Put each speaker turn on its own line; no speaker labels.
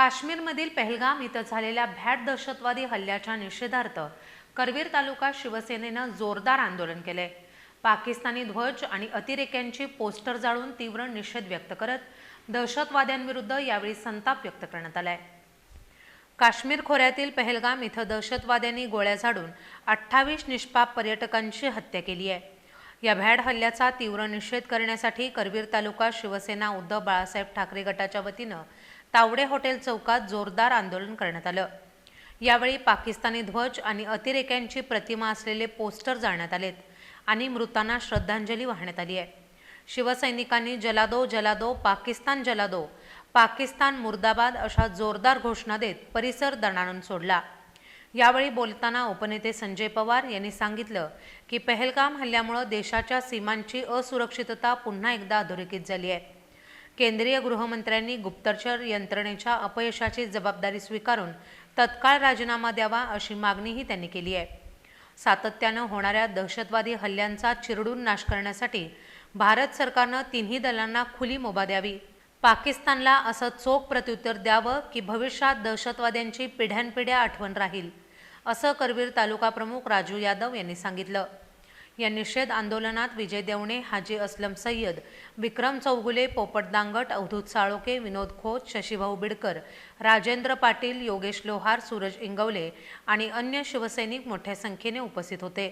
काश्मीरमधील पहलगाम इथं झालेल्या भॅट दहशतवादी हल्ल्याच्या निषेधार्थ करवीर तालुका शिवसेनेनं जोरदार आंदोलन केलंय. पाकिस्तानी ध्वज आणि अतिरेक्यांची पोस्टर जाळून तीव्र निषेध व्यक्त करत दहशतवाद्यांविरुद्ध यावेळी संताप व्यक्त करण्यात आलाय. काश्मीर खोऱ्यातील पहलगाम इथं दहशतवाद्यांनी गोळ्या झाडून अठ्ठावीस निष्पाप पर्यटकांची हत्या केली आहे. या भॅड हल्ल्याचा तीव्र निषेध करण्यासाठी करवीर तालुका शिवसेना उद्धव बाळासाहेब ठाकरे गटाच्या वतीनं तावडे हॉटेल चौकात जोरदार आंदोलन करण्यात आलं. यावेळी पाकिस्तानी ध्वज आणि अतिरेक्यांची प्रतिमा असलेले पोस्टर जाळण्यात आलेत आणि मृतांना श्रद्धांजली वाहण्यात आली आहे. शिवसैनिकांनी जलादो जलादो पाकिस्तान जलादो पाकिस्तान मुर्दाबाद अशा जोरदार घोषणा देत परिसर दणाणून सोडला. यावेळी बोलताना उपनेते संजय पवार यांनी सांगितलं की पहलगाम हल्ल्यामुळं देशाच्या सीमांची असुरक्षितता पुन्हा एकदा अधोरेखित झाली आहे. केंद्रीय गृहमंत्र्यांनी गुप्तचर यंत्रणेच्या अपयशाची जबाबदारी स्वीकारून तत्काळ राजीनामा द्यावा अशी मागणीही त्यांनी केली आहे. सातत्यानं होणाऱ्या दहशतवादी हल्ल्यांचा चिरडून नाश करण्यासाठी भारत सरकारनं तिन्ही दलांना खुली मुभा द्यावी. पाकिस्तानला असं चोख प्रत्युत्तर द्यावं की भविष्यात दहशतवाद्यांची पिढ्यानपिढ्या आठवण राहील असं करवीर तालुका प्रमुख राजू यादव यांनी सांगितलं. या निषेध आंदोलनात विजय देवणे हाजी असलम सय्यद विक्रम चौगुले पोपट दांगट अवधूत साळोके विनोद खोत शशीभाऊ बिडकर राजेंद्र पाटील योगेश लोहार सूरज इंगवले आणि अन्य शिवसैनिक मोठ्या संख्येने उपस्थित होते.